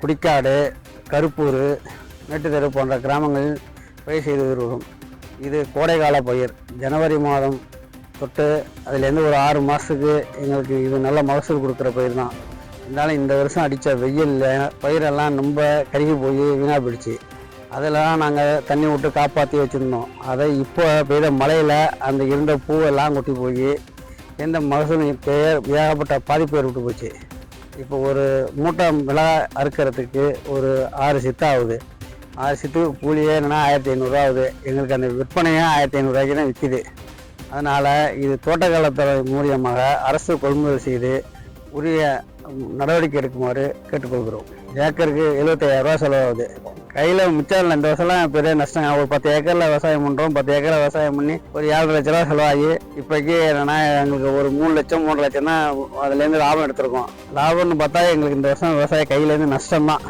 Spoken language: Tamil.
குடிக்காடு கருப்பூர் மேட்டுத்தெரு போன்ற கிராமங்களில் பயிர் செய்து வருகிறோம். இது கோடைக்கால பயிர். ஜனவரி மாதம் தொட்டு அதுலேருந்து ஒரு ஆறு மாதத்துக்கு எங்களுக்கு இது நல்ல மகசூல் கொடுக்குற பயிர் தான். இருந்தாலும் இந்த வருஷம் அடித்த வெயிலில் பயிரெல்லாம் ரொம்ப கருகி போய் வீணாக போயிடுச்சு. அதெல்லாம் நாங்கள் தண்ணி விட்டு காப்பாற்றி வச்சுருந்தோம். அதை இப்போ பெய்த மழையில் அந்த இருந்த பூவெல்லாம் கொட்டி போய் எந்த மகசூலும் பெயர் ஏகப்பட்ட பாதிப்பு ஏற்பட்டு போச்சு. இப்போ ஒரு மூட்டை மிளகாய் அறுக்கிறதுக்கு ஒரு ஆறு சித்து ஆகுது. ஆறு சித்துக்கு கூலியே என்னென்னா ஆயிரத்தி ஐநூறுரூவா ஆகுது. எங்களுக்கு அந்த விற்பனையே ஆயிரத்தி ஐநூறுரூவாய்க்கு தான் விற்கிது அதனால் இது தோட்டக்காலத்துறை மூலியமாக அரசு கொள்முதல் செய்து உரிய நடவடிக்கை எடுக்குமாறு கேட்டுக்கொள்கிறோம். ஏக்கருக்கு எழுபத்தையாயிரரூவா செலவாகுது. கையில் மிச்சம் இல்லை இந்த வருஷம்லாம் பெரிய நஷ்டம் ஒரு பத்து ஏக்கரில் விவசாயம் பண்ணுறோம் பத்து ஏக்கரில் விவசாயம் பண்ணி ஒரு ஏழரை லட்ச ரூபா செலவாகி இப்போக்கி என்னென்னா எங்களுக்கு ஒரு மூணு லட்சம் மூணு லட்சம் தான் அதுலேருந்து லாபம் எடுத்திருக்கோம். லாபம்னு பார்த்தா எங்களுக்கு இந்த வருஷம் விவசாய கையிலேருந்து நஷ்டம் தான்